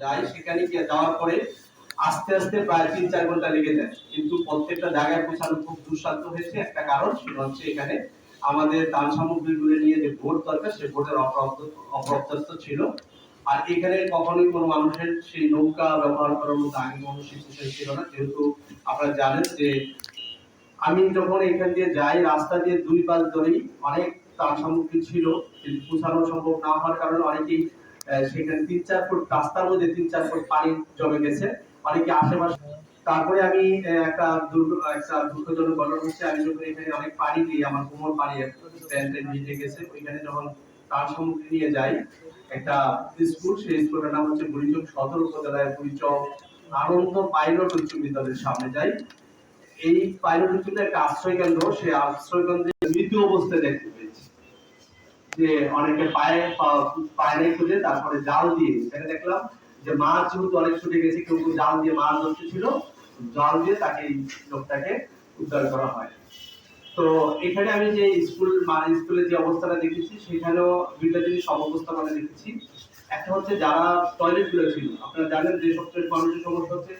যাই, সেখানে গিয়ে যাওয়ার পরে আস্তে আস্তে প্রায় তিন চার ঘণ্টা লেগে যায়। কিন্তু প্রত্যেকটা জায়গায় পৌঁছানো খুব দুঃসাধ্য হয়েছে। একটা কারণ, সেটা হচ্ছে এখানে আমাদের দান সামগ্রীগুলো নিয়ে যে ভোট দরকার সেই ভোটের অপ্রাপ্ত- ছিল। আর এখানে কখনোই কোনো মানুষের সেই নৌকা ব্যবহার করার মতো আগে কোনো সিচুয়েশন ছিল না। যেহেতু আপনারা জানেন যে আমি যখন এখান দিয়ে যাই, রাস্তা দিয়ে দুই পাশ ধরেই অনেক তার সামগ্রী ছিল। কিন্তু পৌঁছানো সম্ভব না হওয়ার কারণে অনেকেই সেখানে তিন চার ফুট রাস্তার মধ্যে তিন চার ফুট পানি জমে গেছে। অনেকে আশেপাশে তারপরে আমি একটা একটা দুঃখজনক ঘটনা হচ্ছে, আমি যখন এখানে অনেক পানি দিই আমার কোমর পানি প্যান্ট ভিজে গেছে। ওইখানে যখন তার সামগ্রী নিয়ে যাই, একটা স্কুল, সেই স্কুলের নাম হচ্ছে বুড়িচক সদর উপজেলায় বুড়িচক আনন্দ পাইলট উচ্চ বিদ্যালয়ের সামনে যাই। এই পাইলট উচ্চ একটা আশ্রয় কেন্দ্র সেই আশ্রয় কেন্দ্রে মৃত অবস্থায় দেখতে যে অনেকে পায়ে পায়ে খুঁজে, তারপরে জাল দিয়ে, সেখানে দেখলাম যে মাছ যেহেতু অনেক ছুটে গেছে, কেউ কেউ জাল দিয়ে মাছ ধরতে ছিল, জাল দিয়ে তাকে লোকটাকে উদ্ধার করা হয়। তো এখানে আমি যে স্কুল মানে স্কুলের যে অবস্থাটা দেখেছি, সেখানেও দুইটা জিনিস অবস্থাপনা দেখেছি। একটা হচ্ছে যারা টয়লেটগুলো ছিল, আপনারা জানেন যে সবচেয়ে মানুষের সমস্যা হচ্ছে